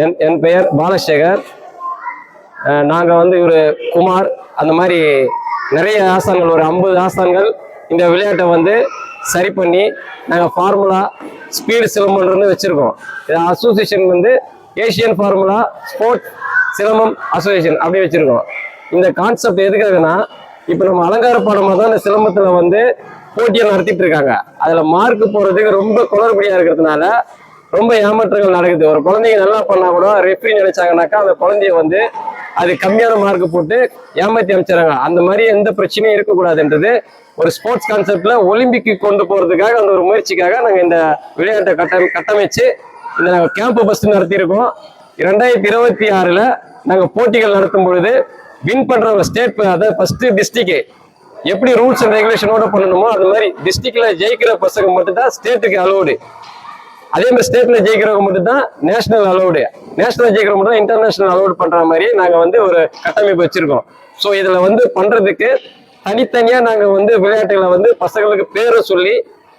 என் என் பெயர் பாலசேகர். நாங்கள் வந்து இவர் குமார். அந்த மாதிரி நிறைய ஆசான்கள் ஒரு ஐம்பது ஆசான்கள் இந்த விளையாட்டை வந்து சரி பண்ணி நாங்கள் ஃபார்முலா ஸ்பீடு சிலம்பம்னு வச்சுருக்கோம். இது அசோசியேஷன் வந்து Asian formula sport Silambam association அப்படி வச்சுருக்கோம். இந்த கான்செப்ட் எதுக்காகன்னா இப்போ நம்ம அலங்கார பாடமாக தான் இந்த சிலம்பத்தில் வந்து போட்டியை நடத்திட்டு இருக்காங்க. அதில் மார்க் போகிறதுக்கு ரொம்ப குளறுபடியாக இருக்கிறதுனால ரொம்ப ஏமாற்றங்கள் நடக்குது. ஒரு குழந்தைங்க நல்லா பண்ணா கூட ரெஃப்ரி நினைச்சாங்கனாக்கா அந்த குழந்தைய வந்து அது கம்மியான மார்க் போட்டு ஏமாத்தி அமைச்சிடறாங்க அந்த மாதிரி எந்த பிரச்சனையும் இருக்கக்கூடாதுன்றது ஒரு ஸ்போர்ட்ஸ் கான்செப்ட்ல ஒலிம்பிக்கு கொண்டு போறதுக்காக அந்த ஒரு முயற்சிக்காக நாங்க இந்த விளையாட்டை கட்ட கட்டமைச்சு இந்த நாங்கள் கேம்ப் பஸ் நடத்தியிருக்கோம். இரண்டாயிரத்தி இருபத்தி ஆறுல நாங்க போட்டிகள் நடத்தும் பொழுது வின் பண்றவங்க ஸ்டேட் அதாவது ஃபர்ஸ்ட் டிஸ்ட்ரிக்ட் எப்படி ரூல்ஸ் அண்ட் ரெகுலேஷனோட பண்ணணுமோ அது மாதிரி டிஸ்ட்ரிக்ட்ல ஜெயிக்கிற பசங்க மட்டும் தான் ஸ்டேட்டுக்கு அலோடு அதே மாதிரி ஸ்டேட்ல ஜெயிக்கிறவங்க மட்டும் தான் நேஷனல் அலௌடு நேஷனல் ஜெயிக்கிறவங்க மட்டும் தான் இன்டர்நேஷனல் அலௌட் பண்ற மாதிரி நாங்க வந்து ஒரு கட்டமைப்பு வச்சிருக்கோம். ஸோ இதுல வந்து பண்றதுக்கு தனித்தனியா நாங்க வந்து விளையாட்டுகளை வந்து பசங்களுக்கு பேரை சொல்லி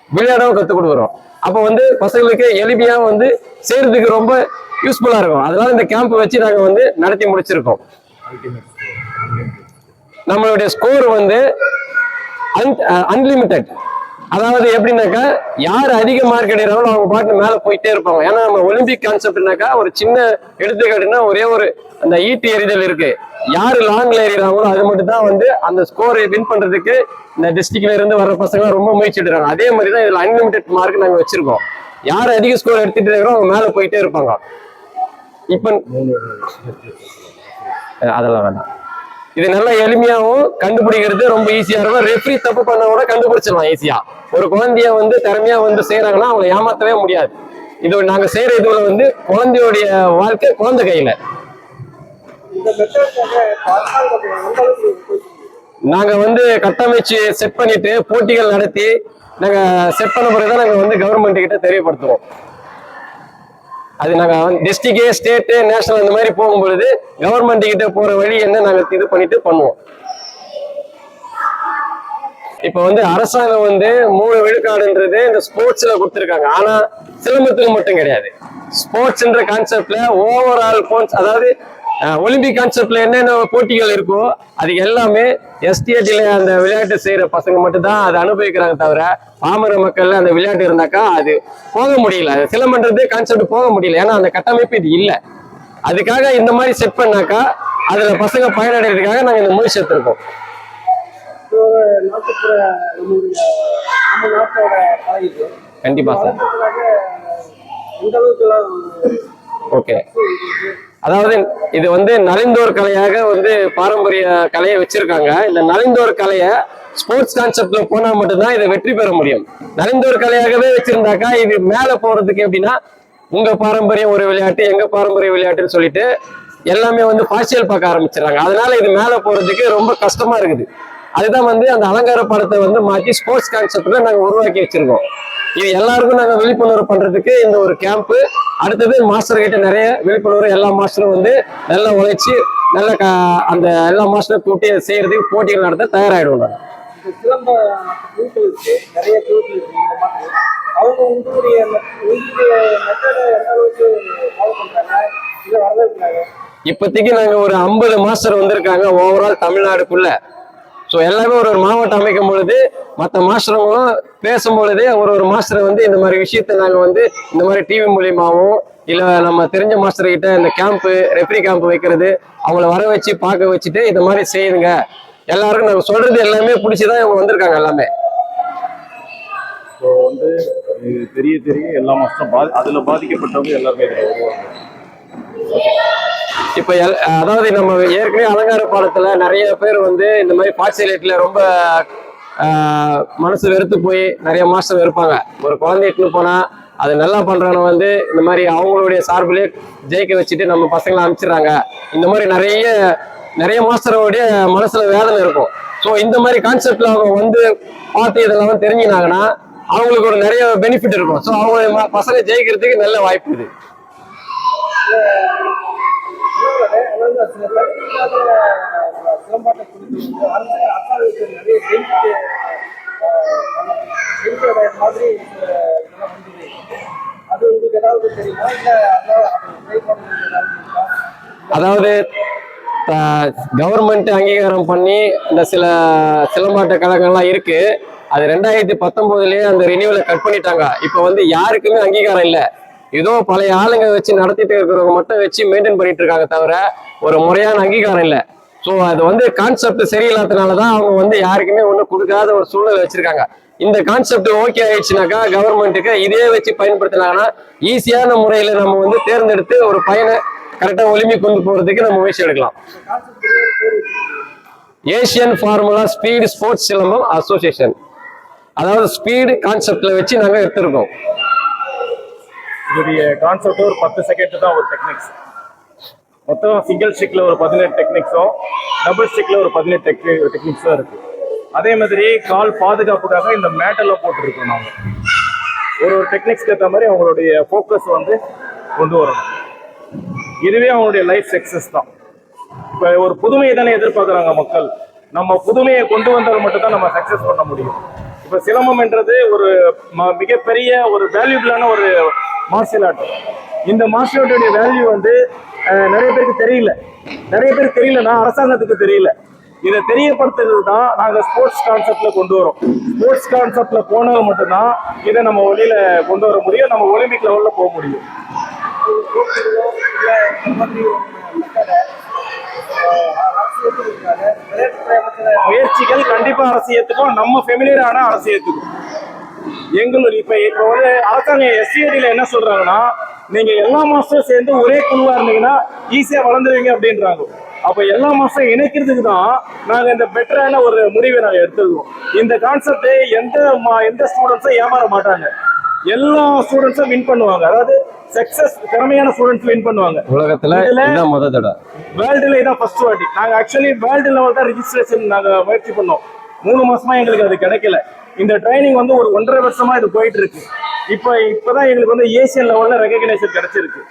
விளையாடவும் கற்றுக் கொடுக்குறோம். அப்போ வந்து பசங்களுக்கு எளிமையா வந்து செய்யறதுக்கு ரொம்ப யூஸ்ஃபுல்லா இருக்கும். அதனால இந்த கேம்ப் வச்சு நாங்க வந்து நடத்தி முடிச்சிருக்கோம். நம்மளுடைய ஸ்கோர் வந்து அன்லிமிட்டெட் uh, அதாவது எப்படின்னாக்கா யார் அதிக மார்க் எடுக்கிறாங்களோ அவங்க பாட்டு மேலே போயிட்டே இருப்பாங்க. ஏன்னா நம்ம ஒலிம்பிக் கான்செப்ட்னாக்கா ஒரு சின்ன எடுத்துக்காட்டுனா ஒரே ஒரு அந்த ஈட்டி எறிதல் இருக்கு. யார் லாங்ல எறிகிறாங்களோ அது மட்டும் தான் வந்து அந்த ஸ்கோரை வின் பண்றதுக்கு இந்த டிஸ்ட்ரிக்ட்ல இருந்து வர பசங்க ரொம்ப முயற்சி எடுக்கிறாங்க. அதே மாதிரி தான் இதுல அன்லிமிட்டெட் மார்க் நாங்கள் வச்சிருக்கோம். யார் அதிக ஸ்கோர் எடுத்துட்டு இருக்கிறோம் அவங்க மேலே போயிட்டே இருப்பாங்க. இப்ப அதெல்லாம் வேண்டாம் இது நல்லா எளிமையாகவும் கண்டுபிடிக்கிறது ரொம்ப ஈஸியா இருக்கும். ரெஃப்ரி தப்பு பண்ண கூட கண்டுபிடிச்சிடலாம் ஈஸியா ஒரு குழந்தைய வந்து திறமையா வந்து செய்யறாங்கன்னா அவங்களை ஏமாத்தவே முடியாது. இது நாங்க செய்யற இதுல வந்து குழந்தையோடைய வாழ்க்கை குழந்தை கையில? நாங்க வந்து கட்டமைச்சு செட் பண்ணிட்டு போட்டிகள் நடத்தி நாங்க செட் பண்ண பிறகுதான் நாங்க வந்து கவர்மெண்ட் கிட்ட தெரியப்படுத்துவோம். அது நாங்கள் டிஸ்ட்ரிக்டே ஸ்டேட்டு நேஷனல் அந்த மாதிரி போகும்பொழுது கவர்மெண்ட் கிட்ட போற வழி என்ன நாங்கள் இது பண்ணிட்டு பண்ணுவோம். இப்ப வந்து அரசாங்கம் வந்து மூணு விழுக்காடுன்றது இந்த ஸ்போர்ட்ஸ்ல கொடுத்துருக்காங்க. ஆனா சிலம்பத்துக்கு மட்டும் கிடையாது. ஸ்போர்ட்ஸ்ன்ற கான்செப்ட்ல ஓவரால் போன்ஸ் அதாவது ஒலிம்பிக் கான்செப்ட்ல என்னென்ன போட்டிகள் இருக்கோ அது எல்லாமே எஸ்டிஏடில அந்த விளையாட்டு செய்யற பசங்க மட்டும் தான் அதை அனுபவிக்கிறாங்க தவிர பாமர மக்கள்ல அந்த விளையாட்டு இருந்தாக்கா அது போக முடியல. சிலம்பன்றது கான்செப்ட் போக முடியல. ஏன்னா அந்த கட்டமைப்பு இது இல்லை. அதுக்காக இந்த மாதிரி செட் பண்ணாக்கா அதுல பசங்க பயனடைறதுக்காக நாங்க இந்த கலை இது. கண்டிப்பா சார். ஓகே அதாவது இது வந்து நலிந்தோர் கலையாக வந்து பாரம்பரிய கலையை வச்சிருக்காங்க. இந்த நலிந்தோர் கலையை ஸ்போர்ட்ஸ் கான்செப்ட்ல போனா மட்டும்தான் இதை வெற்றி பெற முடியும். நலிந்தோர் கலையாகவே வச்சிருந்தாக்கா இது மேல போறதுக்கு எப்படின்னா உங்க பாரம்பரியம் ஒரு விளையாட்டு எங்க பாரம்பரிய விளையாட்டுன்னு சொல்லிட்டு எல்லாமே வந்து பார்சியல் பார்க்க ஆரம்பிச்சிடறாங்க. அதனால இது மேல போறதுக்கு ரொம்ப கஷ்டமா இருக்குது. அதுதான் வந்து அந்த அலங்கார படத்தை வந்து மாற்றி ஸ்போர்ட்ஸ் கான்செப்ட்ல நாங்கள் உருவாக்கி வச்சிருக்கோம். இது எல்லாருக்கும் நாங்க விழிப்புணர்வு பண்றதுக்கு இந்த ஒரு கேம்ப் அடுத்தது மாஸ்டர் கிட்ட நிறைய விழிப்புணர்வு எல்லா மாஸ்டரும் வந்து நல்லா உழைச்சி நல்ல அந்த எல்லா மாஸ்டரும் கூட்டி செய்யறதுக்கு போட்டிகள் நடத்த தயாராகிடுவோம் ஊக்குவிச்சு நிறைய குழுக்கள் இருக்கு. இந்த மாதிரி. அவங்க உங்களுடைய மெ- உங்களுடைய மெத்தடை எந்த அளவுக்கு ஃபாலோ பண்றாங்க? இதை வரவேற்கிறாங்க. இப்போதைக்கு நாங்க ஒரு ஐம்பது மாஸ்டர் வந்திருக்காங்க ஓவரால் தமிழ்நாடுக்குள்ள. ஸோ எல்லாமே ஒரு ஒரு மாவட்டம் அமைக்கும் பொழுது மற்ற மாஸ்டர்களும் பேசும் பொழுதே ஒரு ஒரு மாஸ்டர் வந்து இந்த மாதிரி விஷயத்த நாங்கள் வந்து இந்த மாதிரி டிவி மூலியமாகவும் இல்லை நம்ம தெரிஞ்ச மாஸ்டர் கிட்ட இந்த கேம்ப்பு ரெஃப்ரி கேம்ப் வைக்கிறது அவங்கள வர வச்சு பார்க்க வச்சுட்டு இந்த மாதிரி செய்யுங்க. எல்லாருக்கும் நாங்கள் சொல்றது எல்லாமே பிடிச்சிதான் இவங்க வந்திருக்காங்க எல்லாமே. வந்து தெரிய தெரிய எல்லா மாஸ்டரும் பாதி அதில் பாதிக்கப்பட்டவங்க எல்லாருமே இப்போ எல் அதாவது நம்ம ஏற்கனவே அலங்கார பாடத்துல நிறைய பேர் வந்து இந்த மாதிரி பார்சிலேட்ல ரொம்ப மனசு வெறுத்து போய் நிறைய மாஸ்டர் இருப்பாங்க. ஒரு குழந்தை இட்டுன்னு போனால் அது நல்லா பண்றவன வந்து இந்த மாதிரி அவங்களுடைய சார்பிலே ஜெயிக்க வச்சுட்டு நம்ம பசங்களை அனுப்பிச்சிடுறாங்க. இந்த மாதிரி நிறைய நிறைய மாஸ்டரோடைய மனசுல வேதனை இருக்கும். ஸோ இந்த மாதிரி கான்செப்ட்ல அவங்க வந்து பார்த்து இதெல்லாம் தெரிஞ்சினாங்கன்னா அவங்களுக்கு ஒரு நிறைய பெனிஃபிட் இருக்கும். ஸோ அவங்க பசங்க ஜெயிக்கிறதுக்கு நல்ல வாய்ப்பு இது. அதாவது சில அரசாங்கத்துக்கு நிறைய மாதிரி இதெல்லாம் வந்தது அது உங்களுக்கு ஏதாவது தெரியுமா? இல்லை அதாவது கவர்மெண்ட் அங்கீகாரம் பண்ணி இந்த சில சிலம்பாட்ட கழகங்கள்லாம் இருக்கு. அது ரெண்டாயிரத்தி பத்தொன்பதுலயே அந்த ரினியூவலை கட் பண்ணிட்டாங்க. இப்போ வந்து யாருக்குமே அங்கீகாரம் இல்லை. ஏதோ பழைய ஆளுங்க வச்சு நடத்திட்டு இருக்கிறவங்க மட்டும் வச்சு மெயின்டைன் பண்ணிட்டு இருக்காங்க தவிர ஒரு முறையான அங்கீகாரம் இல்லை. ஸோ அது வந்து கான்செப்ட் சரியில்லாதனால தான் அவங்க வந்து யாருக்குமே ஒன்றும் கொடுக்காத ஒரு சூழ்நிலை வச்சிருக்காங்க. இந்த கான்செப்ட் ஓகே ஆயிடுச்சுனாக்கா கவர்மெண்ட்டுக்கு இதே வச்சு பயன்படுத்தினாங்கன்னா ஈஸியான முறையில் நம்ம வந்து தேர்ந்தெடுத்து ஒரு பயனை கரெக்டாக ஒலிம்பி கொண்டு போகிறதுக்கு நம்ம முயற்சி எடுக்கலாம். Asian formula speed sports Silambam association அதாவது ஸ்பீடு கான்செப்ட்ல வச்சு நாங்கள் எடுத்திருக்கோம். இதோடைய கான்செப்ட் ஒரு பத்து செகண்ட் தான் ஒரு டெக்னிக்ஸ் மொத்தம் சிங்கிள் ஸ்டிக்கில் ஒரு பதினெட்டு டெக்னிக்ஸும் டபுள் ஸ்டிக்கில் ஒரு பதினெட்டு டெக்னிக்ஸும் இருக்குது அதே மாதிரி கால் பாதுகாப்புக்காக இந்த மேட்டெல்லாம் போட்டுருக்கோம் நாங்கள் ஒரு ஒரு டெக்னிக்ஸ்க்கு ஏற்ற மாதிரி அவங்களுடைய ஃபோக்கஸ் வந்து கொண்டு வரணும். இதுவே அவங்களுடைய லைஃப் சக்ஸஸ் தான். இப்போ ஒரு புதுமையை தானே எதிர்பார்க்குறாங்க மக்கள். நம்ம புதுமையை கொண்டு வந்தால் மட்டும்தான் நம்ம சக்ஸஸ் பண்ண முடியும். இப்போ சிலம்பம்ன்றது ஒரு ம- மிகப்பெரிய ஒரு வேல்யூபிளான ஒரு மார்ஷியல் ஆர்ட் இந்த மார்ஷியல் ஆர்ட்டுடைய வேல்யூ வந்து நிறைய பேருக்கு தெரியல. நிறைய பேருக்கு தெரியலன்னா அரசாங்கத்துக்கு தெரியல. இதை தெரியப்படுத்துறது தான் நாங்கள் ஸ்போர்ட்ஸ் கான்செப்டில் கொண்டு வரோம். ஸ்போர்ட்ஸ் கான்செப்டில் போனால் மட்டும்தான் இதை நம்ம வழியில் கொண்டு வர முடியும் நம்ம ஒலிம்பிக் லெவலில் போக முடியும். முயற்சிகள் கண்டிப்பாக அரசியத்துக்கும் நம்ம ஃபெமிலியரான அரசு எங்களுடைய இப்ப இப்ப வந்து அரசாங்கம் எஸ்சிஐடில என்ன சொல்றாங்கன்னா நீங்க எல்லா மாஸ்டரும் சேர்ந்து ஒரே குழுவா இருந்தீங்கன்னா ஈஸியா வளர்ந்துருவீங்க அப்படின்றாங்க. அப்ப எல்லா மாஸ்டரும் இணைக்கிறதுக்கு தான் நாங்க இந்த பெட்டரான ஒரு முடிவை நாங்க எடுத்துருக்கோம். இந்த கான்செப்ட் எந்த மா- எந்த ஸ்டூடெண்ட்ஸும் ஏமாற மாட்டாங்க. எல்லா ஸ்டூடெண்ட்ஸும் வின் பண்ணுவாங்க. அதாவது சக்சஸ் திறமையான ஸ்டூடெண்ட்ஸ் வின் பண்ணுவாங்க. உலகத்துல இதுதான் முத தடவை. வேர்ல்டுல இதான் ஃபர்ஸ்ட் வாட்டி. நாங்க ஆக்சுவலி வேர்ல்டு லெவல் தான் ரெஜிஸ்ட்ரேஷன் நாங்க முயற்சி பண்ணோம். மூணு மாசமா எங்களுக்கு அது கிடைக்கல. இந்த ட்ரைனிங் வந்து ஒரு ஒன்றரை வருஷமா இது போயிட்டு இருக்கு இப்போ இப்போதான் எங்களுக்கு வந்து ஏசியன் லெவல்ல ரெகக்னேஷன் கிடைச்சிருக்கு.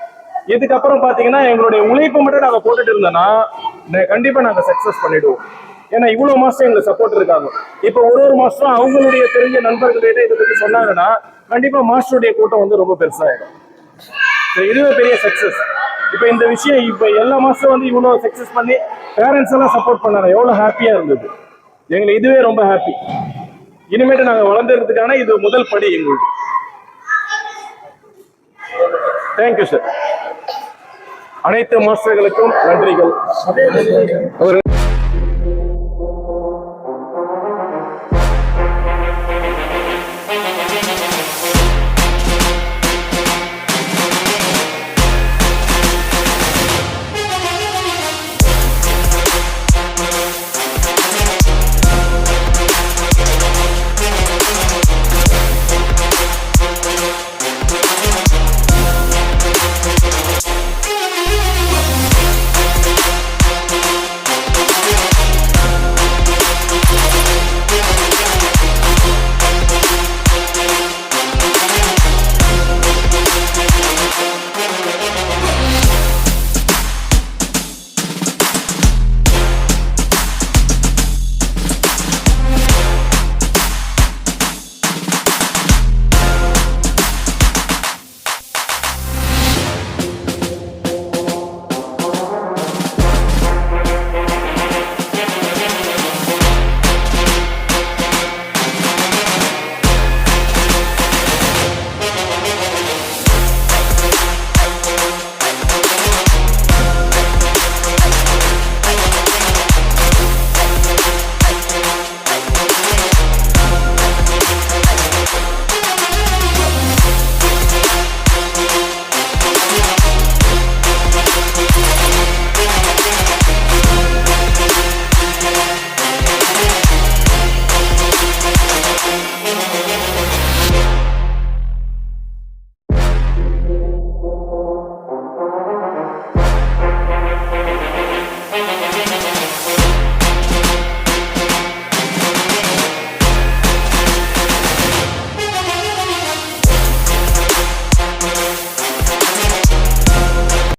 இதுக்கப்புறம் பாத்தீங்கன்னா எங்களுடைய உழைப்பு மட்டும் நாங்க போட்டுட்டு இருந்தோம்னா கண்டிப்பாக கண்டிப்பா நாங்க சக்சஸ் பண்ணிடுவோம். ஏன்னா இவ்வளவு மாசம் எங்களுக்கு சப்போர்ட் இருக்காங்க. இப்போ ஒரு ஒரு மாசம் அவங்களுடைய தெரிஞ்ச நண்பர்கள்கிட்ட இதை பத்தி சொன்னாங்கன்னா கண்டிப்பா மாஸ்டருடைய கூட்டம் வந்து ரொம்ப பெருசாயிடும். இதுவே பெரிய சக்சஸ் இப்போ இந்த விஷயம் இப்போ எல்லா மாசம் வந்து இவ்வளோ சக்ஸஸ் பண்ணி பேரண்ட்ஸ் எல்லாம் சப்போர்ட் பண்ணாங்க. எவ்வளோ ஹாப்பியாக இருந்தது. எங்களுக்கு இதுவே ரொம்ப ஹாப்பி இனிமேட்டு நாங்கள் வளர்ந்துறதுக்கான இது முதல் படி எங்களுக்கு. தேங்க்யூ சார் அனைத்து மாஸ்டர்களுக்கும் நன்றிகள்.